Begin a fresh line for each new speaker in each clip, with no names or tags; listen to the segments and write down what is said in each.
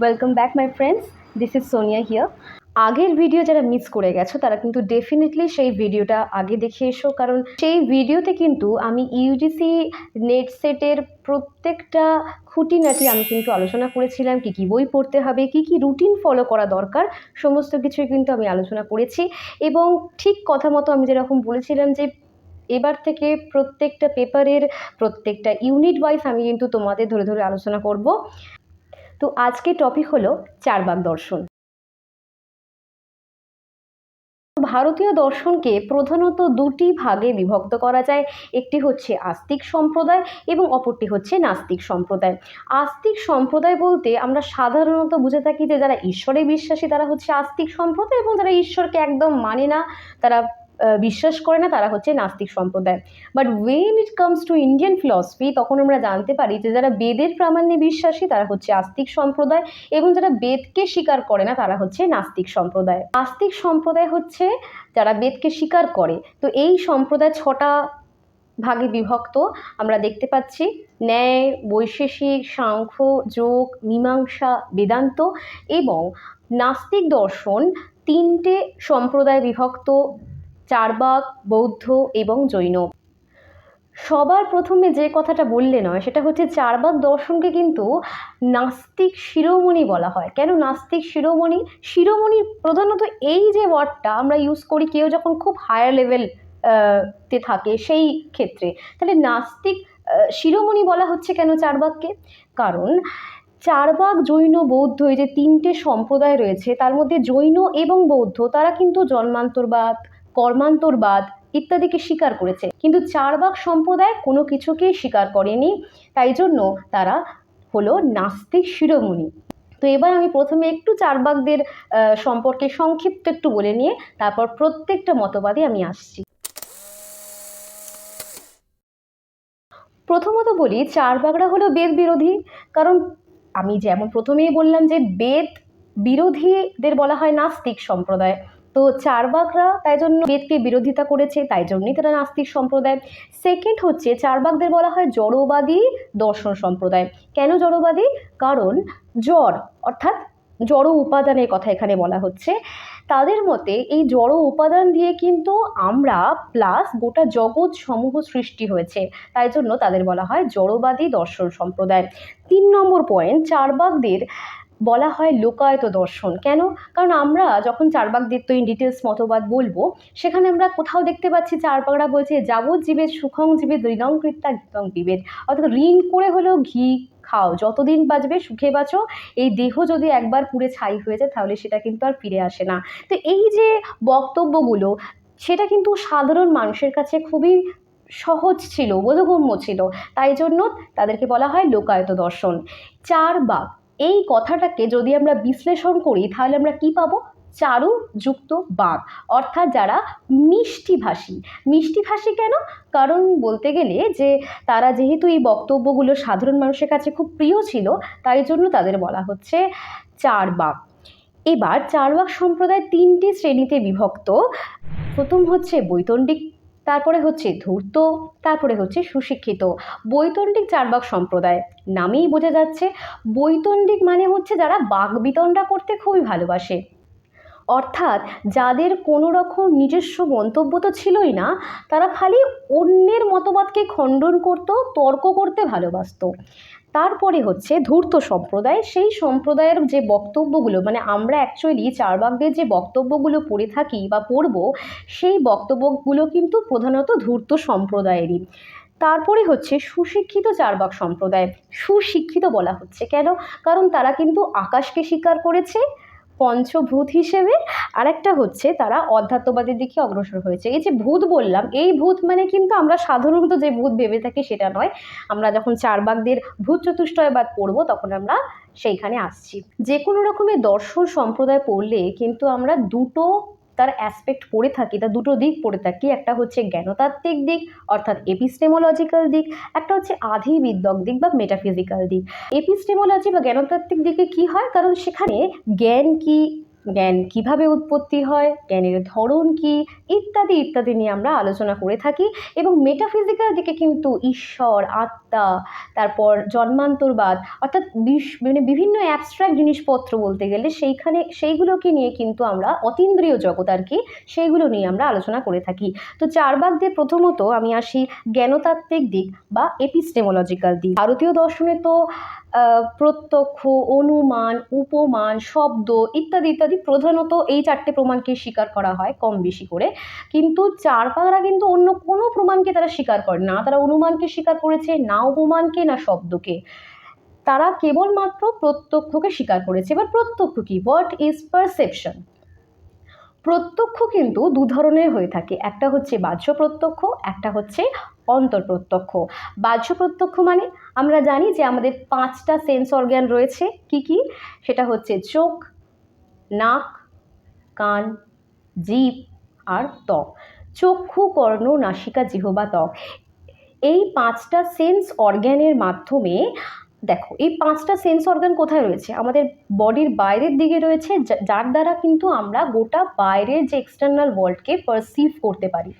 Welcome back my friends this is Sonia here আগের video যারা miss করে গেছো, তারা কিন্তু ডেফিনেটলি সেই ভিডিওটা আগে দেখে এসো, কারণ সেই ভিডিওতে কিন্তু আমি ইউজিসি নেট সেটের প্রত্যেকটা খুঁটিনাটি আমি কিন্তু আলোচনা করেছিলাম, কী কী বই পড়তে হবে, কী কী রুটিন ফলো করা দরকার, সমস্ত কিছুই কিন্তু আমি আলোচনা করেছি। এবং ঠিক কথা মতো আমি যেরকম বলেছিলাম যে, এবার থেকে প্রত্যেকটা পেপারের প্রত্যেকটা ইউনিট ওয়াইজ আমি কিন্তু তোমাদের ধরে ধরে আলোচনা করব। তো আজকে টপিক হলো চারবাক দর্শন। ভারতীয় দর্শনকে প্রধানত দুটি ভাগে বিভক্ত করা যায়, একটি হচ্ছে আস্তিক সম্প্রদায় এবং অপরটি হচ্ছে নাস্তিক সম্প্রদায়। আস্তিক সম্প্রদায় বলতে আমরা সাধারণত বুঝে থাকি যে যারা ঈশ্বরে বিশ্বাসী তারা হচ্ছে আস্তিক সম্প্রদায় এবং যারা ঈশ্বরকে একদম মানে না, তারা বিশ্বাস করে না, তারা হচ্ছে নাস্তিক সম্প্রদায়। But when it comes to Indian philosophy তখন আমরা জানতে পারি যে যারা বেদের প্রামাণ্যে বিশ্বাসী, তারা হচ্ছে আস্তিক সম্প্রদায় এবং যারা বেদকে স্বীকার করে না, তারা হচ্ছে নাস্তিক সম্প্রদায়। আস্তিক সম্প্রদায় হচ্ছে যারা বেদকে স্বীকার করে। তো এই সম্প্রদায় ছটা ভাগে বিভক্ত। আমরা দেখতে পাচ্ছি ন্যায়, বৈশেষিক, সাংখ্য, যোগ, মীমাংসা, বেদান্ত এবং নাস্তিক দর্শন তিনটে সম্প্রদায় বিভক্ত। চারবাক, বৌদ্ধ এবং জৈন। সবার প্রথমে যে কথাটা বললে নয়, সেটা হচ্ছে চারবাক দর্শনকে কিন্তু নাস্তিক শিরোমণি বলা হয়। কেন নাস্তিক শিরোমণি? শিরোমণি প্রধানত এই যে ওয়ার্ডটা আমরা ইউজ করি কেউ যখন খুব হায়ার লেভেল তে থাকে সেই ক্ষেত্রে। তাহলে নাস্তিক শিরোমণি বলা হচ্ছে কেন চারবাককে? কারণ চারবাক, জৈন, বৌদ্ধ এই যে তিনটে সম্প্রদায় রয়েছে, তার মধ্যে জৈন এবং বৌদ্ধ, তারা কিন্তু জন্মান্তরবাদ কর্মান্তরবাদ ইত্যাদিকে স্বীকার করেছে। কিন্তু চারবাক সম্প্রদায় কোনো কিছুকেই স্বীকার করেনি, তাই জন্য তারা হলো নাস্তিক শিরোমণি। তো এবার আমি প্রথমে একটু চারবাকদের সম্পর্কে সংক্ষিপ্ত একটু বলে নিয়ে তারপর প্রত্যেকটা মতবাদে আমি আসছি। প্রথমত বলি চারবাগরা হলো বেদ বিরোধী। কারণ আমি যেমন প্রথমেই বললাম যে বেদ বিরোধীদের বলা হয় নাস্তিক সম্প্রদায়। তো চারবাগরা তাই জন্য বেদকে বিরোধিতা করেছে, তাই জন্যই তারা নাস্তিক সম্প্রদায়। সেকেন্ড হচ্ছে চারবাগদের বলা হয় জড়বাদী দর্শন সম্প্রদায়। কেন জড়বাদী? কারণ জড় অর্থাৎ জড় উপাদানের কথা এখানে বলা হচ্ছে। তাদের মতে এই জড় উপাদান দিয়ে কিন্তু আমরা প্লাস গোটা জগৎ সমূহ সৃষ্টি হয়েছে, তাই জন্য তাদের বলা হয় জড়বাদী দর্শন সম্প্রদায়। তিন নম্বর পয়েন্ট চারবাগদের বলা হয় লোকায়ত দর্শন। কেন? কারণ আমরা যখন চারবাগদের তো ইন ডিটেলস মতবাদ বলব, সেখানে আমরা কোথাও দেখতে পাচ্ছি চারবাগরা বলছে যাবৎ জীবের সুখং জীবের ঋণং কৃত্যা গীতং বিবেদ। অর্থাৎ ঋণ করে হলেও ঘি খাও। যতদিন বাঁচবে, সুখে বাঁচো। এই দেহ যদি একবার পুড়ে ছাই হয়ে যায়, তাহলে সেটা কিন্তু আর ফিরে আসে না। তো এই যে বক্তব্যগুলো, সেটা কিন্তু সাধারণ মানুষের কাছে খুবই সহজ ছিল, বোধগম্য ছিল। তাই জন্য তাদেরকে বলা হয় লোকায়ত দর্শন। চার বাক এই কথাটাকে যদি আমরা বিশ্লেষণ করি, তাহলে আমরা কি পাবো? চারু যুক্ত বাঘ। অর্থাৎ যারা মিষ্টিভাষী। মিষ্টিভাষী কেন? কারণ বলতে গেলে যে, তারা যেহেতু এই বক্তব্যগুলো সাধারণ মানুষের কাছে খুব প্রিয় ছিল, তাই জন্য তাদের বলা হচ্ছে চার বাঘ এবার চারবাক সম্প্রদায় তিনটি শ্রেণীতে বিভক্ত। প্রথম হচ্ছে বৈতণ্ডিক তারপরে হচ্ছে ধূর্ত, তারপরে হচ্ছে সুশিক্ষিত। বৈতণ্ডিক চারবাক সম্প্রদায় নামেই বোঝা যাচ্ছে। বৈতণ্ডিক মানে হচ্ছে যারা বাগবিতণ্ডা করতে খুবই ভালোবাসে। অর্থাৎ যাদের কোনো রকম নিজস্ব মন্তব্য তো ছিলই না, তারা খালি অন্যের মতবাদকে খণ্ডন করত, তর্ক করতে ভালোবাসতো। তারপরে হচ্ছে ধূর্ত সম্প্রদায়। সেই সম্প্রদায়ের যে বক্তব্যগুলো মানে আমরা অ্যাকচুয়ালি চারবাগদের যে বক্তব্যগুলো পড়ে থাকি বা পড়ব, সেই বক্তব্যগুলো কিন্তু প্রধানত ধূর্ত সম্প্রদায়েরই। তারপরে হচ্ছে সুশিক্ষিত চারবাক সম্প্রদায়। সুশিক্ষিত বলা হচ্ছে কেন? কারণ তারা কিন্তু আকাশকে স্বীকার করেছে পঞ্চভূত হিসেবে আরেকটা হচ্ছে তারা অধ্যাত্মবাদের দিকে অগ্রসর হয়েছে। এই যে ভূত বললাম, এই ভূত মানে কিন্তু আমরা সাধারণত যে ভূত ভেবে থাকি সেটা নয়। আমরা যখন চারবাগদের ভূত চতুষ্টয়বাদ পড়ব তখন আমরা সেইখানে আসছি। যে কোনো রকমের দর্শন সম্প্রদায় পড়লে কিন্তু আমরা দুটো তার অ্যাসপেক্ট পড়ে থাকি, তার দুটো দিক পড়ে থাকি, একটা হচ্ছে জ্ঞানতাত্ত্বিক দিক, অর্থাৎ এপিস্টেমোলজিক্যাল দিক, একটা হচ্ছে আধি বিদ্যক দিক বা মেটাফিজিক্যাল দিক। এপিস্টেমোলজি বা জ্ঞানতাত্ত্বিক দিকে কি হয়? কারণ সেখানে জ্ঞান কি জ্ঞান কীভাবে উৎপত্তি হয়, জ্ঞানের ধরন কী, ইত্যাদি ইত্যাদি নিয়ে আমরা আলোচনা করে থাকি এবং মেটাফিজিক্যাল দিকে কিন্তু ঈশ্বর, আত্মা, তারপর জন্মান্তরবাদ, অর্থাৎ মানে বিভিন্ন অ্যাবস্ট্রাক্ট জিনিসপত্র বলতে গেলে সেইখানে, সেইগুলোকে নিয়ে কিন্তু আমরা অতীন্দ্রিয় জগৎ আর কি, সেইগুলো নিয়ে আমরা আলোচনা করে থাকি। তো চারবাক দিয়ে প্রথমত আমি আসি জ্ঞানতাত্ত্বিক দিক বা এপিস্টেমোলজিক্যাল দিক। ভারতীয় দর্শনে তো প্রত্যক্ষ, অনুমান, উপমান, শব্দ ইত্যাদি ইত্যাদি প্রধানত এই চারটে প্রমাণকে স্বীকার করা হয় কম বেশি করে। কিন্তু চারপাকরা কিন্তু অন্য কোনো প্রমাণকে তারা স্বীকার করে না। তারা অনুমানকে স্বীকার করেছে, না উপমানকে, না শব্দকে। তারা কেবলমাত্র প্রত্যক্ষকে স্বীকার করেছে। এবার প্রত্যক্ষ কি? হোয়াট ইজ পারসেপশন প্রত্যক্ষ কিন্তু দু ধরনের হয়ে থাকে। একটা হচ্ছে বাহ্য প্রত্যক্ষ, একটা হচ্ছে অন্তর প্রত্যক্ষ। বাহ্য প্রত্যক্ষ মানে আমরা জানি যে আমাদের পাঁচটা সেন্স অর্গ্যান রয়েছে। কি কি? সেটা হচ্ছে চোখ, নাক, কান, জিভ আর ত্বক। চক্ষু, কর্ণ, নাসিকা, জিহবা, ত্বক। এই পাঁচটা সেন্স অর্গ্যানের মাধ্যমে দেখো, এই পাঁচটা সেন্স অর্গান কোথায় রয়েছে? আমাদের বডির বাইরের দিকে রয়েছে যার দ্বারা কিন্তু আমরা গোটা বাইরের যে এক্সটার্নাল ওয়ার্ল্ডকে পারসিভ করতে পারি।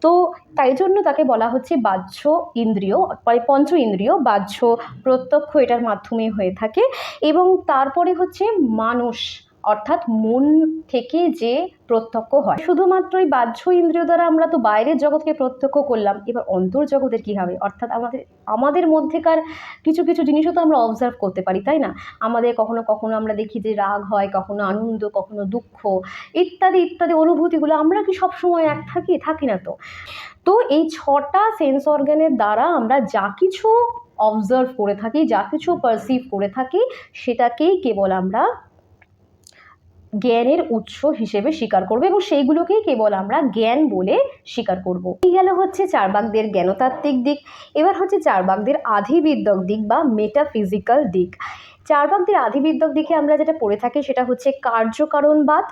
তো তাই জন্য তাকে বলা হচ্ছে বাহ্য ইন্দ্রিয় মানে পঞ্চ ইন্দ্রিয়, বাহ্য প্রত্যক্ষ এটার মাধ্যমে হয়ে থাকে। এবং তারপরে হচ্ছে মানুষ। অর্থাৎ মন থেকে যে প্রত্যক্ষ হয়। শুধুমাত্র এই বাহ্য ইন্দ্রিয় দ্বারা আমরা তো বাইরের জগৎকে প্রত্যক্ষ করলাম, এবার অন্তর্জগতের কী হবে? অর্থাৎ আমাদের আমাদের মধ্যেকার কিছু কিছু জিনিসও তো আমরা অবজার্ভ করতে পারি, তাই না? আমাদের কখনো কখনো আমরা দেখি যে রাগ হয়, কখনো আনন্দ, কখনো দুঃখ, ইত্যাদি ইত্যাদি অনুভূতিগুলো আমরা কি সবসময় এক থাকি থাকি না তো? তো এই ছটা সেন্স অর্গানের দ্বারা আমরা যা কিছু অবজার্ভ করে থাকি, যা কিছু পারসিভ করে থাকি, সেটাকেই কেবল আমরা জ্ঞানের উৎস হিসেবে স্বীকার করব এবং সেইগুলোকেই কেবল আমরা জ্ঞান বলে স্বীকার করব। এই গেল হচ্ছে চারবাকদের জ্ঞানতাত্ত্বিক দিক। এবার হচ্ছে চারবাকদের আধিবিদ্যক দিক বা মেটাফিজিক্যাল দিক। চারবাকদের আধিবিদ্যক দিকে আমরা যেটা পড়ে থাকি সেটা হচ্ছে কার্যকারণবাদ।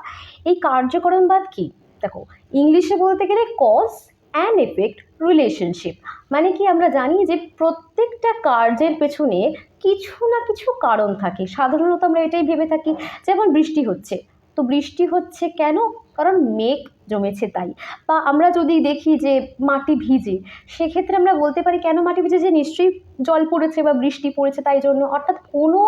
এই কার্যকারণবাদ কি? দেখো, ইংলিশে বলতে গেলে কজ অ্যান্ড এফেক্ট রিলেশনশিপ মানে কি আমরা জানি যে প্রত্যেকটা কার্যের পেছনে কিছু না কিছু কারণ থাকে। সাধারণত আমরা এটাই ভেবে থাকি, যেমন বৃষ্টি হচ্ছে। তো বৃষ্টি হচ্ছে কেন? কারণ মেঘ জমেছে তাই। বা আমরা যদি দেখি যে মাটি ভিজে, সেক্ষেত্রে আমরা বলতে পারি কেন মাটি ভিজে? যে নিশ্চয়ই জল পড়েছে বা বৃষ্টি পড়েছে তাই জন্য। অর্থাৎ কোনো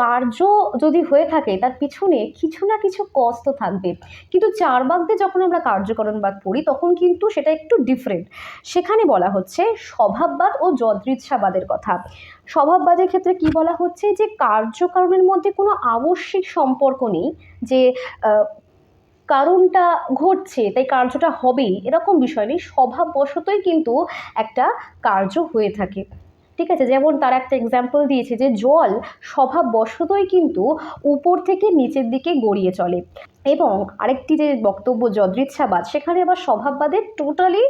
কার্য যদি হয়ে থাকে, তার পিছনে কিছু না কিছু কজ তো থাকবে। কিন্তু চারবাগদে যখন আমরা কার্যকরণবাদ পড়ি, তখন কিন্তু সেটা একটু ডিফারেন্ট সেখানে বলা হচ্ছে স্বভাববাদ ও যদৃচ্ছাবাদের কথা। স্বভাববাদের ক্ষেত্রে কি বলা হচ্ছে? যে কার্যকারণের মধ্যে কোনো আবশ্যিক সম্পর্ক নেই, যে কারণটা ঘটছে তাই কার্যটা হবেই এরকম বিষয় নেই। স্বভাববশতই কিন্তু একটা কার্য হয়ে থাকে। ঠিক আছে? যেমন তার একটা এক্সাম্পল দিয়েছে যে, জল স্বভাববশতই কিন্তু উপর থেকে নিচের দিকে গড়িয়ে চলে। এবং আরেকটি যে বক্তব্য যদৃচ্ছাবাদ সেখানে আবার স্বভাববাদের টোটালি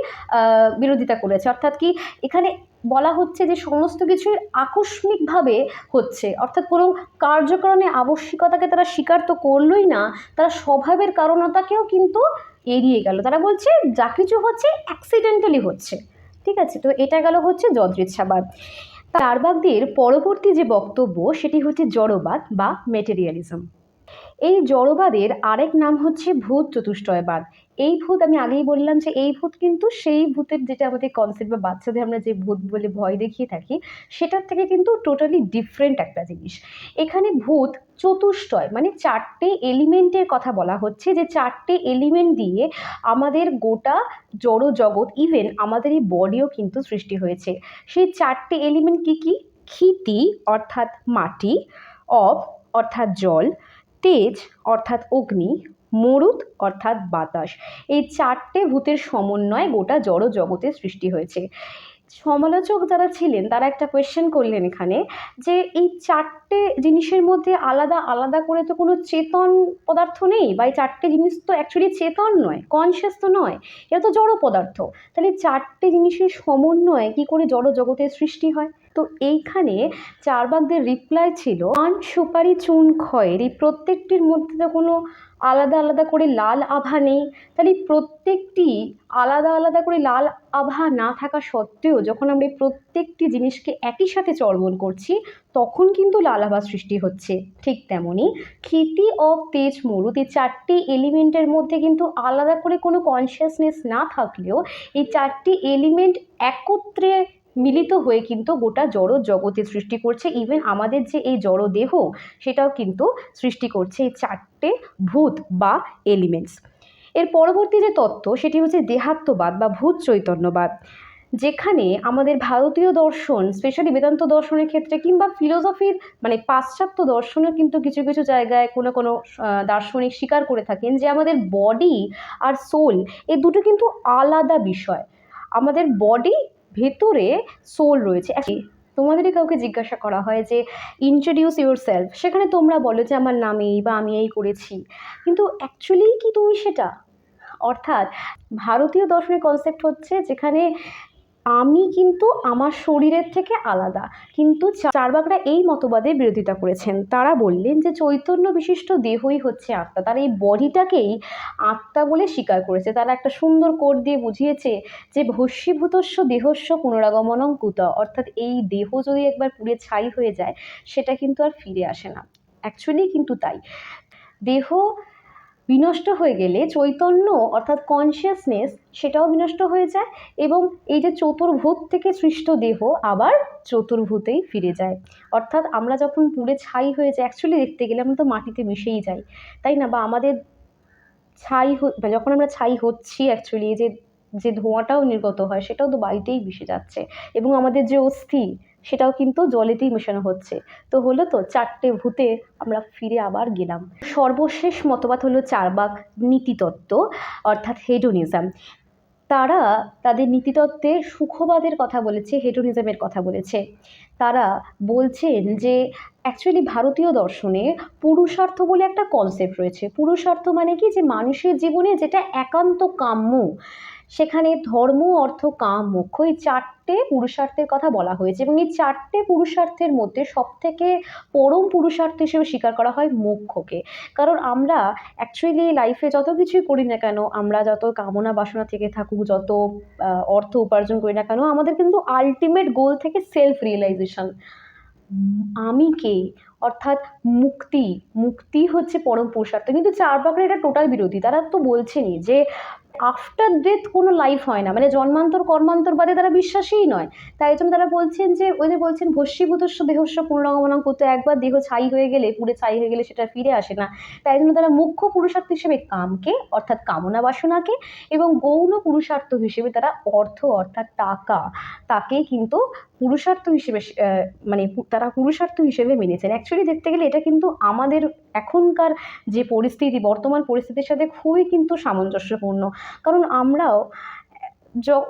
বিরোধিতা করেছে। অর্থাৎ কি? এখানে বলা হচ্ছে যে, সমস্ত কিছুই আকস্মিকভাবে হচ্ছে। অর্থাৎ কোনো কার্যকরণে আবশ্যিকতাকে তারা স্বীকার তো করলোই না, তারা স্বভাবের কারণতাকেও কিন্তু এড়িয়ে গেল। তারা বলছে, যা কিছু হচ্ছে অ্যাক্সিডেন্টালি হচ্ছে। ঠিক আছে? তো এটা গেল হচ্ছে যদৃচ্ছাবাদ চারবাগদের পরবর্তী যে বক্তব্য, সেটি হচ্ছে জড়বাদ বা মেটেরিয়ালিজম এই জড়বাদের আরেক নাম হচ্ছে ভূত চতুষ্টয়বাদ। এই ভূত আমি আগেই বললাম যে এই ভূত কিন্তু সেই ভূতের যেটা আমাদের কনসেপ্ট বা বাচ্চাদের আমরা যে ভূত বলে ভয় দেখিয়ে থাকি, সেটার থেকে কিন্তু টোটালি ডিফারেন্ট একটা জিনিস। এখানে ভূত চতুষ্টয় মানে চারটে এলিমেন্টের কথা বলা হচ্ছে যে চারটে এলিমেন্ট দিয়ে আমাদের গোটা জড় জগৎ ইভেন আমাদের এই বডিও কিন্তু সৃষ্টি হয়েছে। সেই চারটে এলিমেন্ট কি কি? ক্ষিতি অর্থাৎ মাটি, অব অর্থাৎ জল তেজ অর্থাৎ অগ্নি মরুত অর্থাৎ বাতাস। এই চারটে ভূতের সমন্বয়ে গোটা জড় জগতের সৃষ্টি হয়েছে। সমালোচক যারা ছিলেন, তারা একটা কোয়েশ্চেন করলেন এখানে যে এই চারটে জিনিসের মধ্যে আলাদা আলাদা করে তো কোনো চেতন পদার্থ নেই বা এই চারটে জিনিস তো অ্যাকচুয়ালি চেতন নয় কনসিয়াস তো নয় এটা তো জড় পদার্থ। তাহলে চারটে জিনিসের সমন্বয়ে কী করে জড় জগতের সৃষ্টি হয়? তো এইখানে চারবাকদের রিপ্লাই ছিল পান সুপারি চুন খয়ের, এই প্রত্যেকটির মধ্যে তো কোনো আলাদা আলাদা করে লাল আভা নেই। তাহলে প্রত্যেকটি আলাদা আলাদা করে লাল আভা না থাকা সত্ত্বেও যখন আমরা এই প্রত্যেকটি জিনিসকে একই সাথে চর্বণ করছি, তখন কিন্তু লাল আভা সৃষ্টি হচ্ছে। ঠিক তেমনই ক্ষিতি অফ তেজ মরুত এই চারটি এলিমেন্টের মধ্যে কিন্তু আলাদা করে কোনো কনসিয়াসনেস না থাকলেও এই চারটি এলিমেন্ট একত্রে মিলিত হয়ে কিন্তু গোটা জড় জগতের সৃষ্টি করছে। ইভেন আমাদের যে এই জড় দেহ, সেটাও কিন্তু সৃষ্টি করছে এই চারটে ভূত বা এলিমেন্টস এর পরবর্তী যে তত্ত্ব, সেটি হচ্ছে দেহাত্মবাদ বা ভূত চৈতন্যবাদ। যেখানে আমাদের ভারতীয় দর্শন স্পেশালি বেদান্ত দর্শনের ক্ষেত্রে কিংবা ফিলোসফির মানে পাশ্চাত্য দর্শনও কিন্তু কিছু কিছু জায়গায় কোনো কোনো দার্শনিক স্বীকার করে থাকেন যে আমাদের বডি আর সোল এই দুটো কিন্তু আলাদা বিষয়। আমাদের বডি ভেতরে সোল রয়েছে। তোমাদেরই কাউকে জিজ্ঞাসা করা হয় যে ইন্ট্রোডিউস ইউর সেলফ সেখানে তোমরা বলো যে, আমার নাম এই বা আমি এই করেছি। কিন্তু অ্যাকচুয়ালি কি তুমি সেটা? অর্থাৎ ভারতীয় দর্শনের কনসেপ্ট হচ্ছে যেখানে আমি কিন্তু আমার শরীরের থেকে আলাদা। কিন্তু চারবাকরা এই মতবাদে বিরোধিতা করেছেন। তারা বললেন যে, চৈতন্য বিশিষ্ট দেহই হচ্ছে আত্মা। তারা এই বডিটাকেই আত্মা বলে স্বীকার করেছে। তারা একটা সুন্দর কোড দিয়ে বুঝিয়েছে যে, ভস্মীভূতস্য দেহস্য পুনরাগমনং কুত। অর্থাৎ এই দেহ যদি একবার পুড়ে ছাই হয়ে যায়, সেটা কিন্তু আর ফিরে আসে না। অ্যাকচুয়ালি কিন্তু তাই। দেহ বিনষ্ট হয়ে গেলে চৈতন্য অর্থাৎ কনসিয়াসনেস সেটাও বিনষ্ট হয়ে যায় এবং এই যে চতুর্ভূত থেকে সৃষ্ট দেহ আবার চতুর্ভূতেই ফিরে যায়। অর্থাৎ আমরা যখন পুড়ে ছাই হয়ে যায় অ্যাকচুয়ালি দেখতে গেলে আমরা তো মাটিতে মিশেই যাই, তাই না? বা আমাদের ছাই যখন আমরা ছাই হচ্ছি অ্যাকচুয়ালি যে যে ধোঁয়াটাও নির্গত হয়, সেটাও তো বাড়িতেই মিশে যাচ্ছে এবং আমাদের যে অস্থি সেটাও কিন্তু জলেতেই মেশানো হচ্ছে। তো হলো তো, চারটে ভূতে আমরা ফিরে আবার গেলাম। সর্বশেষ মতবাদ হলো চারবাক নীতিতত্ত্ব, অর্থাৎ হেডোনিজম। তারা তাদের নীতিতত্ত্বে সুখবাদের কথা বলেছে, হেডোনিজমের কথা বলেছে। তারা বলছেন যে অ্যাকচুয়ালি ভারতীয় দর্শনে পুরুষার্থ বলে একটা কনসেপ্ট রয়েছে। পুরুষার্থ মানে কি? যে মানুষের জীবনে যেটা একান্ত কাম্য সেখানে ধর্ম, অর্থ, কাম মোক্ষ এই চারটে পুরুষার্থের কথা বলা হয়েছে এবং এই চারটে পুরুষার্থের মধ্যে সবথেকে পরম পুরুষার্থ হিসেবে স্বীকার করা হয় মোক্ষকে। কারণ আমরা অ্যাকচুয়ালি লাইফে যত কিছুই করি না কেন, আমরা যত কামনা বাসনা থেকে থাকুক, যত অর্থ উপার্জন করি না কেন, আমাদের কিন্তু আলটিমেট গোল থেকে সেলফ রিয়েলাইজেশন আমি কে? অর্থাৎ মুক্তি। মুক্তি হচ্ছে পরম পুরুষার্থ। কিন্তু চার পাকড়ে এটা টোটাল বিরোধী। তারা তো বলছেনই যে আফটার ডেথ কোনো লাইফ হয় না। মানে জন্মান্তর, কর্মান্তর বাদে তারা বিশ্বাসীই নয়। তাই জন্য তারা বলছেন যে, ওই যে বলছেন, ভস্মীভূতস্ব, দেহস্ব, পুনরগমনং করতে একবার দেহ ছাই হয়ে গেলে, পুড়ে ছাই হয়ে গেলে সেটা ফিরে আসে না। তাই জন্য তারা মুখ্য পুরুষার্থ হিসেবে কামকে, অর্থাৎ কামনা বাসনাকে এবং গৌণ পুরুষার্থ হিসেবে তারা অর্থ, অর্থাৎ টাকা, তাকে কিন্তু পুরুষার্থ হিসেবে মানে তারা পুরুষার্থ হিসেবে মেনেছেন। অ্যাকচুয়ালি দেখতে গেলে এটা কিন্তু আমাদের এখনকার যে পরিস্থিতি, বর্তমান পরিস্থিতির সাথে খুবই কিন্তু সামঞ্জস্যপূর্ণ। কারণ আমরাও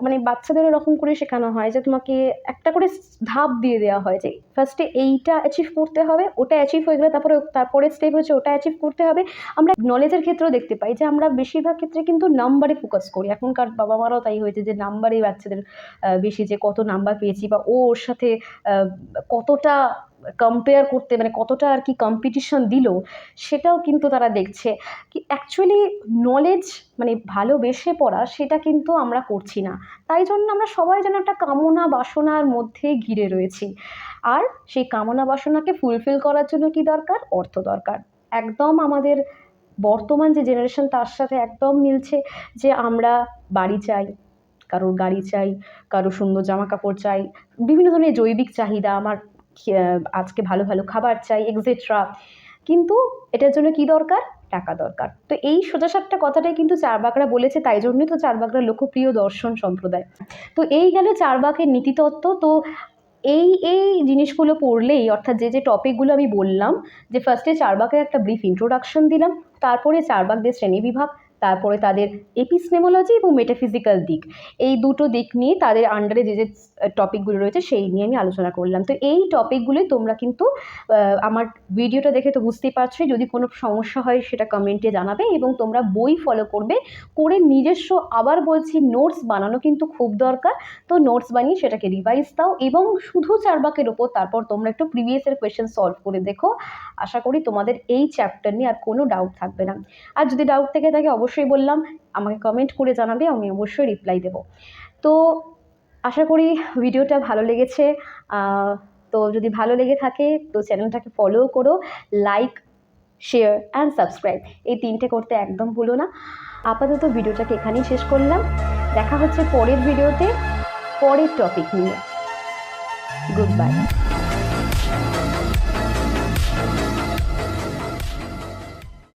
মানে বাচ্চাদের এরকম করে শেখানো হয় যে তোমাকে একটা করে ধাপ দিয়ে দেওয়া হয় যে ফার্স্টে এইটা অ্যাচিভ করতে হবে, ওটা অ্যাচিভ হয়ে গেলে তারপরে তারপরে স্টেপ হচ্ছে ওটা অ্যাচিভ করতে হবে। আমরা নলেজের ক্ষেত্রেও দেখতে পাই যে আমরা বেশিরভাগ ক্ষেত্রে কিন্তু নাম্বারে ফোকাস করি। এখনকার বাবা মারাও তাই হয়েছে যে নাম্বারেই বাচ্চাদের বেশি যে কত নাম্বার পেয়েছি বা ওর সাথে কতটা কম্পেয়ার করতে মানে কতটা আর কি কম্পিটিশন দিল, সেটাও কিন্তু তারা দেখছে। কি অ্যাকচুয়ালি নলেজ মানে ভালোবেসে পড়া, সেটা কিন্তু আমরা করছি না। তাই জন্য আমরা সবাই যেন একটা কামনা বাসনার মধ্যে ঘিরে রয়েছি। আর সেই কামনা বাসনাকে ফুলফিল করার জন্য কি দরকার? অর্থ দরকার। একদম আমাদের বর্তমান যে জেনারেশন তার সাথে একদম মিলছে যে আমরা বাড়ি চাই, কারোর গাড়ি চাই কারও সুন্দর জামা কাপড় চাই, বিভিন্ন ধরনের জৈবিক চাহিদা আমার আজকে ভালো ভালো খাবার চাই এক্সেট্রা কিন্তু এটার জন্য কি দরকার? টাকা দরকার। তো এই সোজাসাপটা কথাটাই কিন্তু চারবাকরা বলেছে, তাই জন্যই তো চারবাকরা লোকপ্রিয় দর্শন সম্প্রদায়। তো এই গেল চারবাকের নীতিতত্ত্ব। তো এই এই জিনিসগুলো পড়লেই, অর্থাৎ যে যে টপিকগুলো আমি বললাম, যে ফার্স্টে চারবাকের একটা ব্রিফ ইন্ট্রোডাকশন দিলাম, তারপরে চারবাকদের শ্রেণীবিভাগ তারপরে তাদের এপিসনেমোলজি এবং মেটাফিজিক্যাল দিক। এই দুটো দিক নিয়ে তাদের আন্ডারে যে যে টপিকগুলো রয়েছে সেই নিয়ে আমি আলোচনা করলাম। তো এই টপিকগুলোই তোমরা কিন্তু আমার ভিডিওটা দেখে তো বুঝতেই পারছোই যদি কোনো সমস্যা হয় সেটা কমেন্টে জানাবে এবং তোমরা বই ফলো করবে। করে নিজস্ব আবার বলছি নোটস বানানো কিন্তু খুব দরকার। তো নোটস বানিয়ে সেটাকে রিভাইজ দাও এবং শুধু চারবাকের ওপর তারপর তোমরা একটু প্রিভিয়াসের কোয়েশ্চেন সলভ করে দেখো। আশা করি তোমাদের এই চ্যাপ্টার নিয়ে আর কোনো ডাউট থাকবে না। আর যদি ডাউট থেকে থাকে, অবশ্যই বললাম, আমাকে কমেন্ট করে জানাবে, আমি অবশ্যই রিপ্লাই দেবো। তো আশা করি ভিডিওটা ভালো লেগেছে। তো যদি ভালো লেগে থাকে, তো চ্যানেলটাকে ফলো করো লাইক শেয়ার অ্যান্ড সাবস্ক্রাইব এই তিনটে করতে একদম ভুলো না। আপাতত ভিডিওটাকে এখানেই শেষ করলাম। দেখা হচ্ছে পরের ভিডিওতে, পরের টপিক নিয়ে। Good bye